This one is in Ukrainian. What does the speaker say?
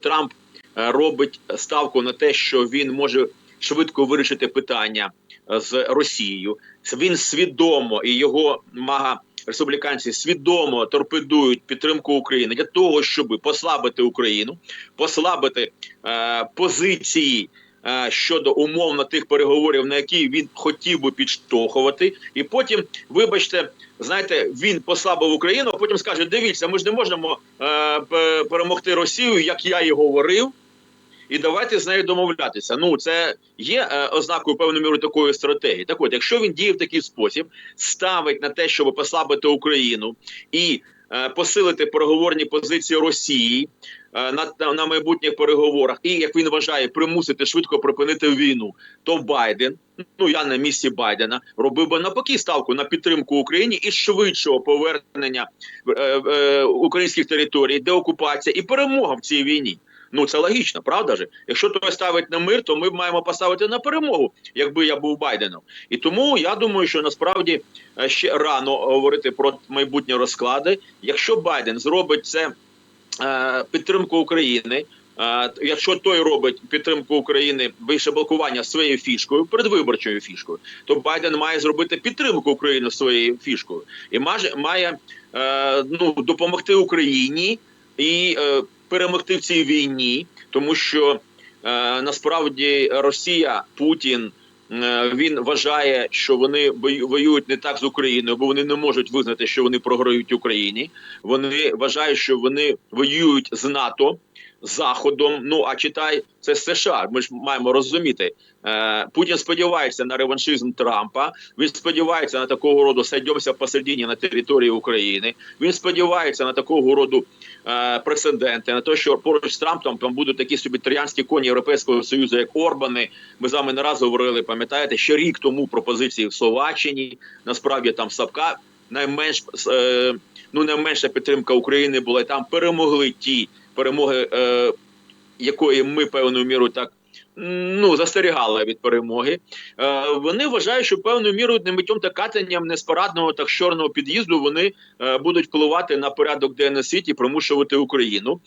Трамп е, робить ставку на те, що він може швидко вирішити питання е, з Росією. Він свідомо і його мага республіканці свідомо торпедують підтримку України для того, щоб послабити Україну, послабити е, позиції. Е, Щодо умовно тих переговорів, на які він хотів би підштовхувати, і потім, вибачте, знаєте, він послабив Україну, а потім скаже: дивіться, ми ж не можемо е, перемогти Росію, як я і говорив, і давайте з нею домовлятися. Ну, це є е, ознакою певною мірою такої стратегії. Так от, якщо він діє в такий спосіб, ставить на те, щоб послабити Україну і посилити переговорні позиції Росії е, на, на майбутніх переговорах, і як він вважає, примусити швидко припинити війну, то Байден, ну я на місці Байдена, робив би навпаки ставку на підтримку Україні і швидшого повернення е, е, українських територій, деокупація і перемога в цій війні. Ну це логічно, правда ж? Якщо той ставить на мир, то ми маємо поставити на перемогу, якби я був Байденом. І тому я думаю, що насправді е, ще рано говорити про майбутні розклади. Якщо Байден зробить це е, підтримку України. е, Якщо той робить підтримку України більше блокування своєю фішкою, передвиборчою фішкою, то Байден має зробити підтримку України своєю фішкою і має, має ну, допомогти Україні і перемогти в цій війні, тому що е, насправді Росія, Путін. е, Він вважає, що вони воюють не так з Україною, бо вони не можуть визнати, що вони програють Україні. Вони вважають, що вони воюють з НАТО, Заходом. Ну а читай це США. Ми ж маємо розуміти. Е, Путін сподівається на реваншизм Трампа. Він сподівається на такого роду сойдемося посередині на території України. Він сподівається на такого роду е, прецеденти, на те, що поруч з Трампом там будуть такі собі троянські коні Європейського союзу, як Орбани. Ми з вами не раз говорили. Пам'ятаєте, що рік тому пропозиції в Словаччині насправді там Савка найменш е, ну найменша підтримка України була і там перемогли ті перемоги, е, якої ми певною мірою так. Ну, застерігали від перемоги. Е, вони вважають, що певною мірою не миттєм та катанням неспорадного та чорного під'їзду вони е, будуть впливати на порядок денний світі, примушувати Україну.